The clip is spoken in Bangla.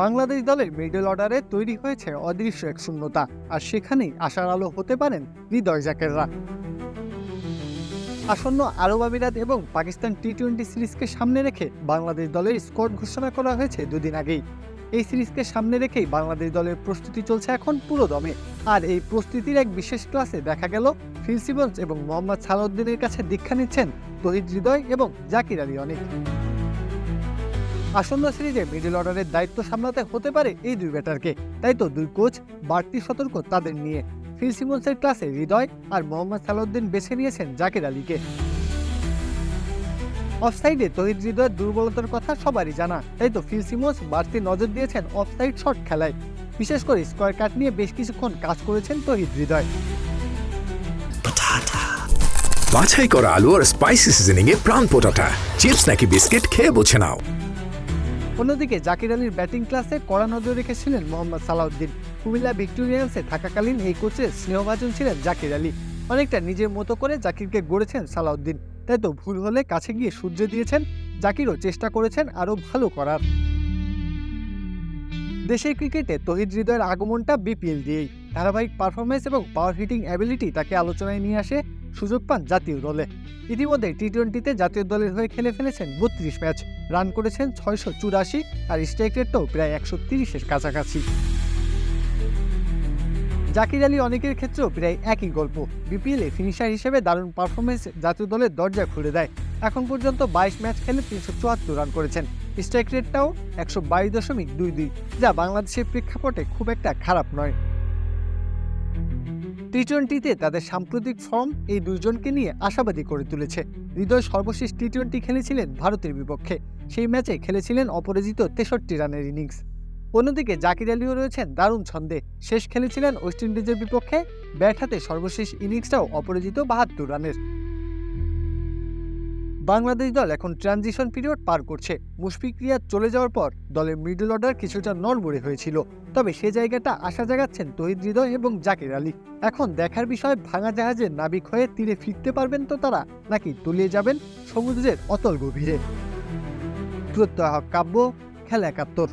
বাংলাদেশ দলের মিডল অর্ডারে তৈরি হয়েছে অদৃশ্য এক শূন্যতা, আর সেখানেই আশার আলো হতে পারেন হৃদয় জাকেররা। আসন্ন আরব আমিরাত এবং পাকিস্তান টি টোয়েন্টি সিরিজকে সামনে রেখে বাংলাদেশ দলের স্কোয়াড ঘোষণা করা হয়েছে দুদিন আগেই। এই সিরিজকে সামনে রেখেই বাংলাদেশ দলের প্রস্তুতি চলছে এখন পুরো দমে। আর এই প্রস্তুতির এক বিশেষ ক্লাসে দেখা গেল ফিল এবং মোহাম্মদ সালাউদ্দিনের কাছে দীক্ষা নিচ্ছেন তহিদ হৃদয় এবং জাকির আলী অনেক। আসন্ন সিরিজে মিডল অর্ডারের দায়িত্ব সামলাতে হতে পারে এই দুই ব্যাটারকে। তাই তো দুই কোচ বাড়তি সতর্ক তাদের নিয়ে। ফিল সিমন্সের ক্লাসে হৃদয় আর মোহাম্মদ সালাউদ্দিন বেছে নিয়েছেন জাকির আলীকে। অফসাইডে তহিদ হৃদয়ের দুর্বলতার কথা সবারই জানা। তাই তো ফিল সিমন্স বাড়তি নজর দিয়েছেন অফসাইড শট খেলায়। বিশেষ করে স্কোয়ার কাট নিয়ে বেশ কিছুক্ষণ কাজ করেছেন তহিদ হৃদয়। বাছাই করা আলু আর স্পাইসি সিজনিং এ প্রাণ পোটাটা। চিপস নাকি বিস্কিট খেয়ে বোঝে নাও। অন্যদিকে জাকির আলীর ব্যাটিং ক্লাসে কড়া নজর রেখেছিলেন মোহাম্মদ সালাউদ্দিন। কুমিল্লা ভিক্টোরিয়ান্সে থাকাকালীন এই কোচের স্নেহভাজন ছিলেন জাকির আলী। অনেকটা নিজের মতো করে জাকিরকে গড়েছেন সালাউদ্দিন। তাই তো ভুল হলে কাছে গিয়ে সূর্য দিয়েছেন। জাকিরও চেষ্টা করেছেন আরও ভালো করার। দেশের ক্রিকেটে তহিদ হৃদয়ের আগমনটা বিপিএল দিয়েই। ধারাবাহিক পারফরমেন্স এবং পাওয়ার হিটিং অ্যাবিলিটি তাকে আলোচনায় নিয়ে আসে সুযোগ পান জাতীয় দলে। ইতিমধ্যে টি টোয়েন্টিতে জাতীয় দলের হয়ে খেলে ফেলেছেন বত্রিশ ম্যাচ। রান করেছেন ছয়শো চুরাশি আর স্ট্রাইক রেটটাও প্রায় একশো তিরিশের কাছাকাছি। জাকির আলী অনেকের ক্ষেত্রেও প্রায় একই গল্প। বিপিএলে ফিনিশার হিসেবে দারুণ পারফরমেন্স জাতীয় দলের দরজা খুলে দেয়। এখন পর্যন্ত বাইশ ম্যাচ খেলে তিনশো চুয়াত্তর রান করেছেন। স্ট্রাইক রেটটাও একশো বাইশ দশমিক দুই দুই, যা বাংলাদেশের প্রেক্ষাপটে খুব একটা খারাপ নয়। টি টোয়েন্টিতে তাদের সাম্প্রতিক ফর্ম এই দুইজনকে নিয়ে আশাবাদী করে তুলেছে। হৃদয় সর্বশেষ টি টোয়েন্টি খেলেছিলেন ভারতের বিপক্ষে। সেই ম্যাচে খেলেছিলেন অপরাজিত তেষট্টি রানের ইনিংস। অন্যদিকে জাকির আলীও রয়েছেন দারুণ ছন্দে। শেষ খেলেছিলেন ওয়েস্ট ইন্ডিজের বিপক্ষে। ব্যাট হাতে সর্বশেষ ইনিংসটাও অপরাজিত বাহাত্তর রানের। বাংলাদেশ দল এখন ট্রানজিশন পিরিয়ড পার করছে। মুশফিক রিয়াদ চলে যাওয়ার পর দলের মিডল অর্ডার কিছুটা নড়বড়ে হয়েছিল। তবে সে জায়গাটা আশা জাগাচ্ছেন তহিদ হৃদয় এবং জাকির আলী। এখন দেখার বিষয়, ভাঙা জাহাজের নাবিক হয়ে তীরে ফিরতে পারবেন তো তারা, নাকি তলিয়ে যাবেন সমুদ্রের অতল গভীরে? প্রত্যয় কাব্য, খেলা একাত্তর।